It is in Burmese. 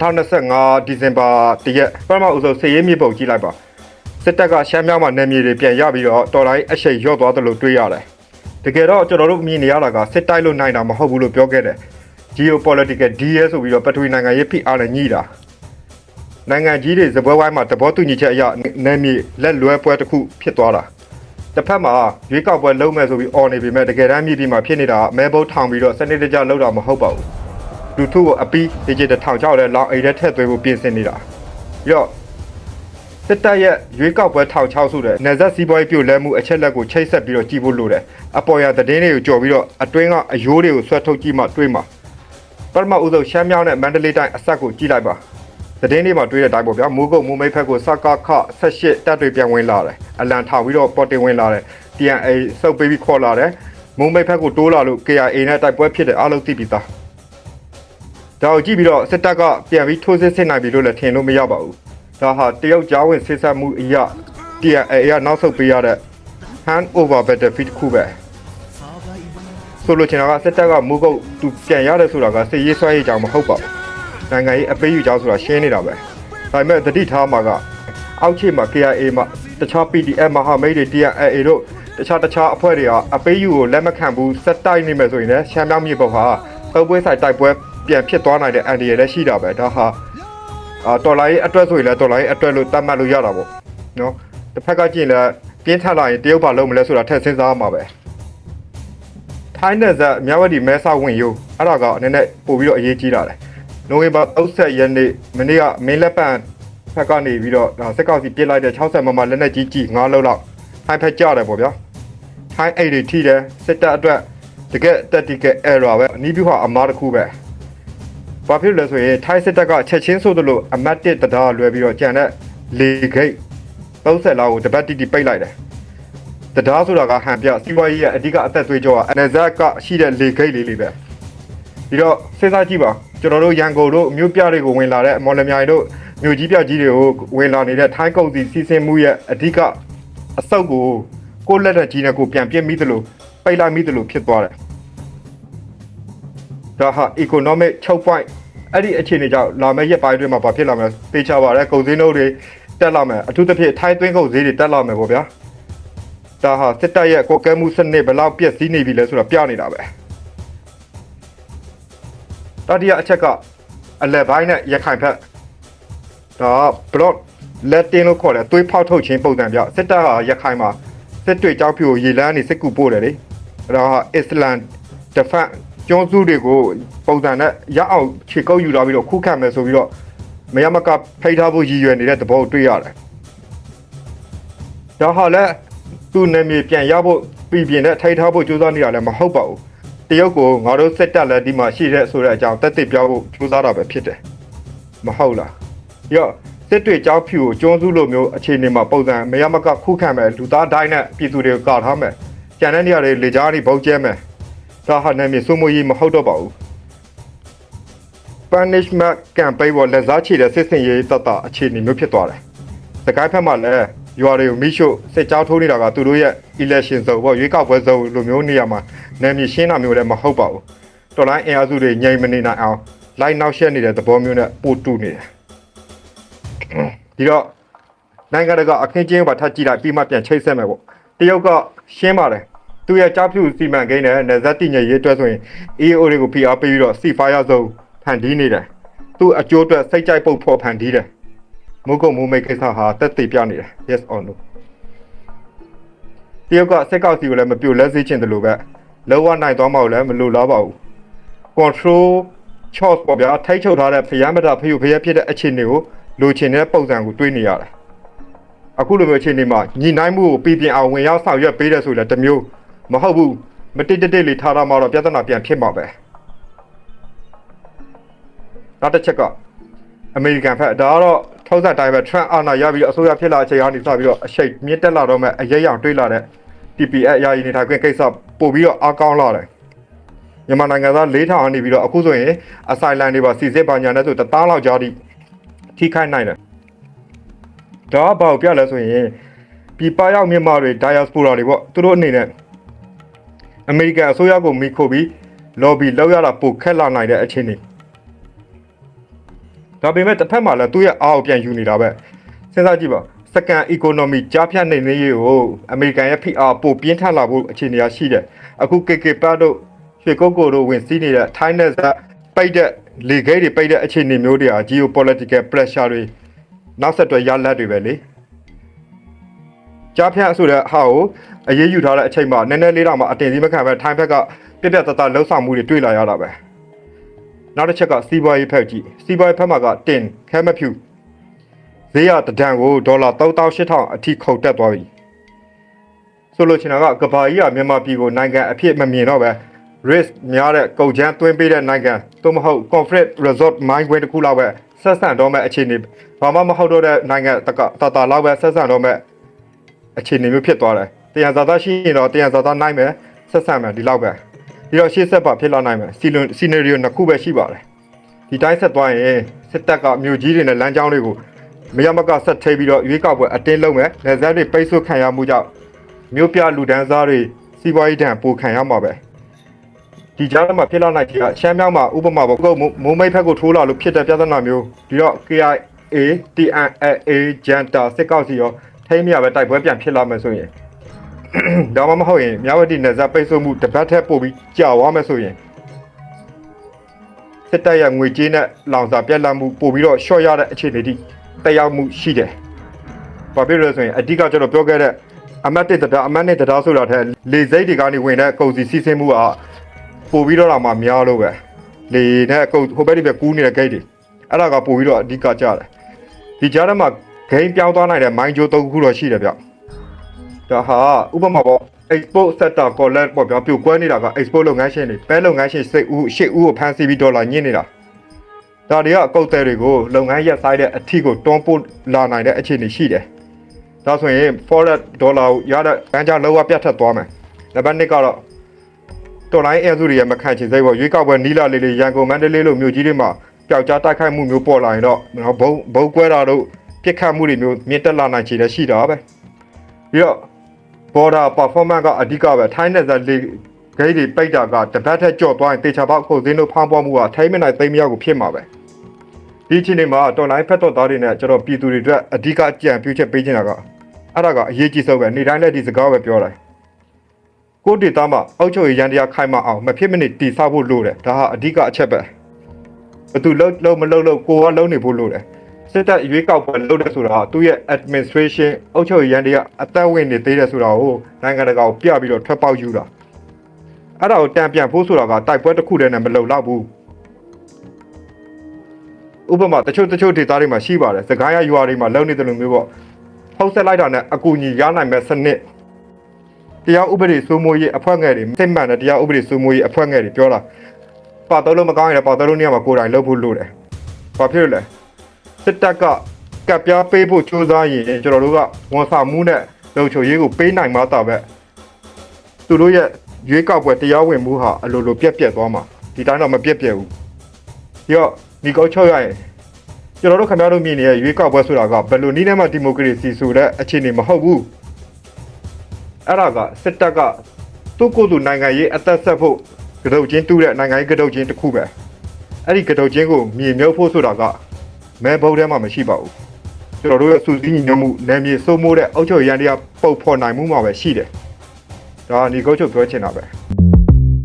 2025ဒီဇင်ဘာတရက်ပထမဦးဆုံးစည်ရေးမြေပုံကြည့်လိုက်ပါစစ်တပ်ကရှမ်းမြောက်မှာနယ်မြေတွေပြန်ရပြီးတော့တော်လိုင်းအရှိန်ရော့သွားတယ်လို့တွေးရတယ်တကယ်တော့ကျွန်တော်တို့မြင်နေရတာကစစ်တိုက်လို့နိုင်တာမဟုတ်ဘူးလို့ပြောခဲ့တယ် geopolitical DS ဆိုပြီးတော့ပထဝီနိုင်ငံရေးဖိအားနဲ့ညှိတာနိုင်ငံကြီးတွေဇပွဲဝိုင်းမှာသဘောတူညီချက်အရနယ်မြေလက်လွဲပွဲတစ်ခုဖြစ်သွားတာတစ်ဖက်မှာရွေးကောက်ပွဲလုံးမဲ့ဆိုပြီးអော်နေပေမဲ့တကယ်တမ်းမြေပြင်မှာဖြစ်နေတာကမဲဘုတ်ထောင်ပြီးတော့စနစ်တကျလုပ်တာမဟုတ်ပါဘူး လူထုကိုအပီးဒီဂျစ်တစ်ထောင်ချောက်လဲလောင်အိတ်ထဲထည့်သွင်းဖို့ပြင်ဆင်နေတာပြီးတော့စစ်တပ်ရဲ့ရွေးကောက်ပွဲထောင်ချောက်စုတဲ့နေဆက်စီးပွားရေးပြုတ်လဲမှုအချက်လက်ကိုချိတ်ဆက်ပြီးတော့ကြည့်ဖို့လိုတယ်အပေါ်ရသတင်းတွေကိုကြော်ပြီးတော့အတွင်းကအယိုးတွေကိုဆွဲထုတ်ကြည့်မှတွေးမှာပထမဦးဆုံးရှမ်းမြောင်းနဲ့မန္တလေးတိုင်းအဆက်ကိုကြည့်လိုက်ပါသတင်းတွေမှာတွေးတဲ့အတိုင်းပေါ့ဗျာမိုးကုတ်မိုးမိတ်ဖက်ကိုစကခ18တပ်တွေပြန်ဝင်လာတယ်အလံထောင်ပြီးတော့ပေါ်တင်ဝင်လာတယ် TNA စုပ်ပေးပြီးခေါ်လာတယ်မိုးမိတ်ဖက်ကိုတိုးလာလို့ KIA နဲ့တိုက်ပွဲဖြစ်တယ်အားလုံးသိပြီးသား ဒါကိုကြည့်ပြီးတော့စစ်တပ်ကပြန်ပြီးထိုးစစ်ဆင်နိုင်ပြီလို့လည်းထင်လို့မရပါဘူး။ဒါဟာတရုတ်ကြားဝင်စစ်ဆက်မှုအရာ TNA အရာနောက်ဆုတ်ပေးရတဲ့ hand over battlefield တစ်ခုပဲ။ဆိုလိုချင်တာကစစ်တပ်ကမူကုတ်သူပြန်ရတယ်ဆိုတာကစစ်ရေးဆွဲရေးကြောင်မဟုတ်ပါဘူး။နိုင်ငံရေးအပေးယူကြောင်ဆိုတာရှင်းနေတာပဲ။ဒါပေမဲ့တတိထားမှာကအောက်ခြေမှာ KIA မှာတခြား PDF မဟာမိတ်တွေ TNA တို့တခြားတခြားအဖွဲ့တွေကအပေးယူကိုလက်မခံဘူးစက်တိုက်နေမယ်ဆိုရင်လည်းရှမ်းမြောက်မြေပုံဟာသုံးပွဲဆိုင်တိုက်ပွဲ ပြန်ဖြစ်သွားနိုင်တဲ့အန်ဒီရလည်းရှိတာပဲဒါဟာအာတော်လိုင်းအတွက်ဆိုရင်လည်းတော်လိုင်းအတွက်လို့သတ်မှတ်လို့ရတာပေါ့နော်တစ်ဖက်ကကြည့်ရင်လည်းပြင်းထန်လာရင်တရုတ်ဘာလုပ်မလဲဆိုတာထည့်စဉ်းစားရမှာပဲထိုင်းနယ်စပ်မြဝတီမဲဆောက်ဝင်ယူအဲ့ဒါကနည်းနည်းပို့ပြီးတော့အရေးကြီးတာလေနိုဝင်ဘာ30ရက်နေ့မနေ့ကမင်းလက်ပံဖက်ကနေပြီးတော့ဒါစစ်ကောက်စီပြစ်လိုက်တဲ့60မမလက်နဲ့ကြီးကြီး9လုံးလောက်ထိုင်းဖက်ကြတယ်ပေါ့ဗျာထိုင်းအိတ်တွေထိတယ်စစ်တပ်အတွက်တကယ် tactical error ပဲအနည်းပြဟာအမားတစ်ခုပဲ ဘာဖြစ်လို့လဲဆိုရင်ထိုင်းစစ်တပ်ကချက်ချင်းဆိုသလိုအမတ်တစ်တရားလွယ်ပြီးတော့ကြံတဲ့လေဂိတ်30လောက်ကိုတပတ်တိတိပိတ်လိုက်တယ်တရားဆိုတာကဟန်ပြစီးပွားရေးရဲ့အဓိကအသက်သွေးကြောကအနဇက်ကရှိတဲ့လေဂိတ်လေးလေးပဲပြီးတော့စဉ်းစားကြည့်ပါကျွန်တော်တို့ရန်ကုန်တို့မြို့ပြတွေကိုဝင်လာတဲ့မော်လမြိုင်တို့မြို့ကြီးပြကြီးတွေကိုဝင်လာနေတဲ့ထိုင်းကုန်စီစီစဉ်မှုရဲ့အဓိကအဆုတ်ကိုကိုယ့်လက်လက်ကြီးနဲ့ကိုပြန်ပြစ်မိသလိုပိတ်လိုက်မိသလိုဖြစ်သွားတယ် ဒါဟာ economic 6 point အဲ့ဒီအခြေအနေကြောင့်လာမယ့်ရက်ပိုင်းအတွင်းမှာဘာဖြစ်လာမလဲပေးချပါရဲကုန်စည်နှုန်းတွေတက်လာမယ်အထူးသဖြင့်ထိုင်းသွင်းကုန်စည်တွေတက်လာမယ်ပေါ့ဗျာဒါဟာစစ်တပ်ရဲ့ကိုယ်ကဲမှုစနစ်ဘယ်လောက်ပြည့်စည်နေပြီလဲဆိုတာပြနေတာပဲတတိယအချက်ကအလက်ပိုင်းနဲ့ရခိုင်ဖက်ဒါ block လက်တင်လို့ခေါ်တယ်သွေးဖောက်ထုတ်ခြင်းပုံစံပြစစ်တပ်ဟာရခိုင်မှာစစ်တွေကြောက်ဖြူကိုရေလန်းနေစစ်ကူပို့တယ်လေဒါဟာအစ္စလမ် defense ကျွန်းစုတွေကိုပုံစံနဲ့ရအောင်ခြေကုပ်ယူလာပြီးတော့ခုခံမယ်ဆိုပြီးတော့မရမကဖိထားဖို့ရည်ရွယ်နေတဲ့သဘောကိုတွေ့ရတယ်။ဒါဟာလည်းသူ့နာမည်ပြန်ရဖို့ပြည်ပြင်းနဲ့ထိုက်ထားဖို့ကြိုးစားနေတာလည်းမဟုတ်ပါဘူး။တရုတ်ကိုငါတို့စစ်တပ်လည်းဒီမှာရှိတဲ့ဆိုတဲ့အကြောင်းတက်တက်ပြောဖို့ကြိုးစားတာပဲဖြစ်တယ်။မဟုတ်လား။ရော့စစ်တွေကြောက်ဖြူကိုကျွန်းစုလိုမျိုးအခြေအနေမှာပုံစံမရမကခုခံမယ်လူသားတိုင်းနဲ့ပြည်သူတွေကိုကာထားမယ်။ကြံတဲ့နေရာတွေလေကြားတွေဘုတ်ကျဲမယ်။ ဒါဟာနာမည်စိုးမိုးရေးမဟုတ်တော့ပါဘူး punishment campaign ပေါ်လက်စားချေတဲ့စစ်စင်ရေးတတ်တာအခြေအနေမျိုးဖြစ်သွားတယ်။စကိုင်းဖက်မှာလည်းရွာတွေကိုမိရှို့စစ်ကြောထိုးနေတာကသူတို့ရဲ့ election ဇုံပေါ့ရွေးကောက်ပွဲဇုံလိုမျိုးနေရာမှာနာမည်ရှင်းတာမျိုးလည်းမဟုတ်ပါဘူး။တော်လိုင်းအင်အားစုတွေညှိမနေနိုင်အောင်လိုက်နောက်ရှက်နေတဲ့သဘောမျိုးနဲ့ပို့တူနေတယ်။ဒီတော့နိုင်ငံတကာအခင်းကျင်းပါထပ်ကြည့်လိုက်ပြီးမှပြန်ချိတ်ဆက်မယ်ပေါ့။တရုတ်ကရှင်းပါတယ်။ သူရဲ့ကြားဖြူစီမံကိန်းနဲ့နယ်စပ်တည်ငြိမ်ရေးအတွက်ဆိုရင် EAO တွေကို PR ပေးပြီးတော့ C-Fire ဇုံဖန်တီးနေတယ်။သူအကျိုးအတွက်စိတ်ကြိုက်ပုတ်ဖော်ဖန်တီးတယ်။မုတ်ကုတ်မူမိတ်ကိစ္စဟာတက်သေးပြနေတယ် yes or no တရုတ်ကစက်ကောက်စီကိုလည်းမပြိုလဲစေချင်တယ်လို့ပဲလောကနိုင်သွားမှလည်းမလိုလားပါဘူး control choice ပေါ့ဗျာထိတ်ချုပ်ထားတဲ့ဖျမ်းမတာဖျုတ်ဖျက်ဖြစ်တဲ့အခြေအနေကိုလိုချင်တဲ့ပုံစံကိုတွေးနေရတယ်အခုလိုမျိုးအခြေအနေမှာညီနိုင်မှုကိုပြည်ပြင်းအောင်ဝင်ရောက်ဆောင်ရွက်ပေးတယ်ဆိုလည်းတစ်မျိုး မဟုတ်ဘူးမတိတ်တိတ်လေးထားတာမှတော့ပြဿနာပြန်ဖြစ်မှာပဲနောက်တစ်ချက်ကအမေရိကန်ဖက်ဒါကတော့ထောက်ဆက်တိုင်းပဲ Trump အာဏာရပြီးတော့အစိုးရဖြစ်လာအချိန်ကနေစပြီးတော့အရှိတ်မြင့်တက်လာတော့မဲ့အရေးအယောင်တွေးလာတဲ့ TPS ယာယီနေထိုင်ခွင့်ကိစ္စပို့ပြီးတော့အားကောင်းလာတယ်မြန်မာနိုင်ငံသား၄ထောင်အနေပြီးတော့အခုဆိုရင်အဆိုင်လန်တွေပါစီစစ်ပါညာနဲ့ဆိုတသားလောက်ကြားထိထိခိုက်နိုင်တယ်ဒါကဘာကိုပြလဲဆိုရင်ပြည်ပရောက်မြန်မာတွေ diaspora တွေပေါ့သူတို့အနေနဲ့ အမေရိကန်အစိုးရကိုမိခိုပြီး lobby လောက်ရတာပိုခက်လာနိုင်တဲ့အခြေအနေဒါပေမဲ့တစ်ဖက်မှာလည်းသူ့ရဲ့အားကိုပြန်ယူနေတာပဲစဉ်းစားကြည့်ပါစကန် economy ကြားဖြတ်နေနေရေးကိုအမေရိကန်ရဲ့ PR ပိုပြင်းထန်လာဖို့အခြေအနေရရှိတယ်အခု KK ပတ်တို့ရွှေကုတ်ကိုတို့ဝင်စီးနေတဲ့ထိုင်းနဲ့ဇက်ပိတ်တဲ့လေခဲတွေပိတ်တဲ့အခြေအနေမျိုးတွေဟာ geopolitical pressure တွေနောက်ဆက်တွဲရလဒ်တွေပဲလေ ကြားဖြတ်ဆိုတဲ့ဟာကိုအရေးယူထားတဲ့အချိန်မှာနည်းနည်းလေးတော့မှအတင်စီမခံပဲထိုင်းဘက်ကပြက်ပြက်တတလှုပ်ဆောင်မှုတွေတွေ့လာရတာပဲနောက်တစ်ချက်ကစီးပွားရေးဖက်ကြည့်စီးပွားရေးဖက်မှာကတင်ခဲမဖြူဈေးရတဒံကိုဒေါ်လာ38000အထိခုန်တက်သွားပြီဆိုလိုချင်တာကကဘာကြီးကမြန်မာပြည်ကိုနိုင်ငံအဖြစ်မမြင်တော့ပဲ risk များတဲ့ကုန်ချမ်းသွင်းပေးတဲ့နိုင်ငံသို့မဟုတ် conflict resort mine ခွဲတစ်ခုလောက်ပဲဆက်ဆံတော့မဲ့အခြေအနေဘာမှမဟုတ်တော့တဲ့နိုင်ငံတကတတာလောက်ပဲဆက်ဆံတော့မဲ့ အခြေအနေမျိုးဖြစ်သွားတယ်။တရားသာသာရှိရင်တော့တရားသာသာနိုင်မယ်ဆက်ဆံမယ်ဒီလောက်ပဲ။ပြီးတော့ရှေ့ဆက်ပါဖြစ်လာနိုင်မယ်စီလွန်စီနယ်ရီယိုနှစ်ခုပဲရှိပါတယ်။ဒီတိုင်းဆက်သွားရင်စစ်တပ်ကမြို့ကြီးတွေနဲ့လမ်းကြောင်းတွေကိုမရမကဆက်ထိပ်ပြီးတော့ရွေးကောက်ပွဲအတင်းလုံးမယ်။လက်ဇက်တွေပိတ်ဆို့ခံရမှုကြောင့်မြို့ပြလူဒန်းစားတွေစီးပွားရေးဒဏ်ပိုခံရမှာပဲ။ဒီကြားထဲမှာဖြစ်လာနိုင်တဲ့ရှမ်းမြောက်မှာဥပမာပေါ့ကုတ်မိုးမိတ်ဖက်ကိုထိုးလာလို့ဖြစ်တဲ့ပြဿနာမျိုးဒီတော့ KIA TNA ဂျန်တာစစ်ကောက်စီရော ထိမ့်မြပဲတိုက်ပွဲပြန်ဖြစ်လာမယ်ဆိုရင်ဒါမှမဟုတ်ရင်မြဝတီနယ်စပ်ပိတ်ဆို့မှုတစ်ပတ်ထက်ပိုပြီးကြာသွားမယ်ဆိုရင်စစ်တပ်ရဲ့ငွေကြေးနဲ့လောင်စာပြက်လက်မှုပိုပြီးတော့ရှော့ရတဲ့အခြေအနေတိတက်ရောက်မှုရှိတယ်။ဘာဖြစ်လို့လဲဆိုရင်အဓိကကျွန်တော်ပြောခဲ့တဲ့အမတ်တစ်တရားအမတ်နဲ့တရားဆိုတာထက်လေစိတ်တွေကနေဝင်တဲ့ကုန်စည်စီးဆင်းမှုကပို့ပြီးတော့လာမှများလို့ပဲလေနဲ့အကုန်ဟိုဘက်ဒီဘက်ကူးနေတဲ့ gate တွေအဲ့ဒါကပို့ပြီးတော့အဓိကကြတယ်ဒီကြားထဲမှာ game ပြောင်းသွားနိုင်တဲ့ mind ဂျိုးသုံးခုတော့ရှိတယ်ဗျဒါဟာဥပမာပေါ့ export sector collect ပေါ့ဗျာပြိုကွဲနေတာက export လုပ်ငန်းရှင်တွေပဲလုပ်ငန်းရှင်စိတ်ဦးရှစ်ဦးကိုဖမ်းဆီးပြီးဒေါ်လာညှစ်နေတာဒါတွေကအကုတ်တဲတွေကိုလုပ်ငန်းရက်ဆိုင်တဲ့အထီကိုတွန်းပို့လာနိုင်တဲ့အခြေအနေရှိတယ်ဒါဆိုရင် forex ဒေါ်လာကိုရတဲ့ဘန်းချလောကပြတ်ထက်သွားမယ်နံပါတ်1ကတော့တော်လိုင်းအဲစုတွေရမခံချင်စိတ်ပေါ့ရွေးကောက်ပွဲနီးလာလေးလေးရန်ကုန်မန္တလေးလိုမြို့ကြီးတွေမှာပျောက်ကြားတိုက်ခိုက်မှုမျိုးပေါ်လာရင်တော့နော်ဘုံဘုံကွဲတာတို့ ပြစ်ခတ်မှုတွေမျိုးမြင့်တက်လာနိုင်ချေလည်းရှိတာပဲပြီးတော့ border performance ကအဓိကပဲထိုင်းနယ်စပ်လေးဂိတ်တွေပိတ်တာကတပတ်ထက်ကြော့သွားရင်တေချာပေါက်ခုတ်စင်းတို့ဖောင်းပွားမှုကထိုင်းမနိုင်သိမ်းမရောက်ကိုဖြစ်မှာပဲဒီအချိန်တွေမှာတော်လိုင်းဖက်တော်သားတွေနဲ့ကျွန်တော်ပြည်သူတွေအတွက်အဓိကအကြံပြုချက်ပေးချင်တာကအဲ့ဒါကအရေးကြီးဆုံးပဲနေတိုင်းလည်းဒီစကားပဲပြောတယ်ကိုဒေတာမှာအောက်ချုပ်ရရန်တရားခိုင်မအောင်မဖြစ်မနစ်တည်ဆောက်ဖို့လိုတယ်ဒါဟာအဓိကအချက်ပဲဘသူလုံးလုံးမလုံးလုံးကိုကလုံးနေဖို့လိုတယ် စစ်တပ်ရွေးကောက်ပွဲလုပ်တယ်ဆိုတာကသူ့ရဲ့ administration အောက်ချုပ်ရရန်တရားအသက်ဝင်နေသေးတယ်ဆိုတာကိုနိုင်ငံတကာကိုပြပြီးတော့ထွက်ပေါက်ယူတာအဲ့ဒါကိုတံပြန်ဖို့ဆိုတာကတိုက်ပွဲတစ်ခုတည်းနဲ့မလုံလောက်ဘူးဥပမာတချို့တချို့ဒေတာတွေမှာရှိပါတယ်စကိုင်းရရွာတွေမှာလုံနေတယ်လို့မျိုးပေါ့ဖုတ်ဆက်လိုက်တာနဲ့အကူအညီရနိုင်မဲ့စနစ်တရားဥပဒေစိုးမိုးရေးအဖွဲ့ငယ်တွေစိတ်မှန်တဲ့တရားဥပဒေစိုးမိုးရေးအဖွဲ့ငယ်တွေပြောတာပါတော်လို့မကောင်းရင်လည်းပါတော်လို့နေရာမှာကိုယ်တိုင်လုပ်ဖို့လိုတယ်။ဘာဖြစ်လို့လဲ စစ်တပ်ကကပ်ပြားပေးဖို့ကြိုးစားရင်ကျွန်တော်တို့ကဝန်ဆောင်မှုနဲ့လုံခြုံရေးကိုပေးနိုင်မှသာပဲသူတို့ရဲ့ရွေးကောက်ပွဲတရားဝင်မှုဟာအလိုလိုပြက်ပြက်သွားမှာဒီတိုင်းတော့မပြက်ပြက်ဘူး။ပြီးတော့ဒီကောက်ချောက်ရရင်ကျွန်တော်တို့ခင်ဗျားတို့မြင်နေတဲ့ရွေးကောက်ပွဲဆိုတာကဘယ်လိုနည်းနဲ့မှဒီမိုကရေစီဆိုတဲ့အခြေအနေမဟုတ်ဘူး။အဲ့ဒါကစစ်တပ်ကသူ့ကိုယ်သူနိုင်ငံရေးအသက်ဆက်ဖို့ကတုတ်ချင်းတူးတဲ့နိုင်ငံရေးကတုတ်ချင်းတစ်ခုပဲအဲ့ဒီကတုတ်ချင်းကိုမြေမြုပ်ဖို့ဆိုတာက မဲဘုတ်ထဲမှာမရှိပါဘူးကျွန်တော်တို့ရဲ့စူးစီးညီညွတ်မှုနယ်မြေစိုးမိုးတဲ့အုပ်ချုပ်ရန်တရားပုတ်ဖော်နိုင်မှုမှာပဲရှိတယ်ဒါကဒီကုတ်ချုပ်ပြောချင်တာပဲ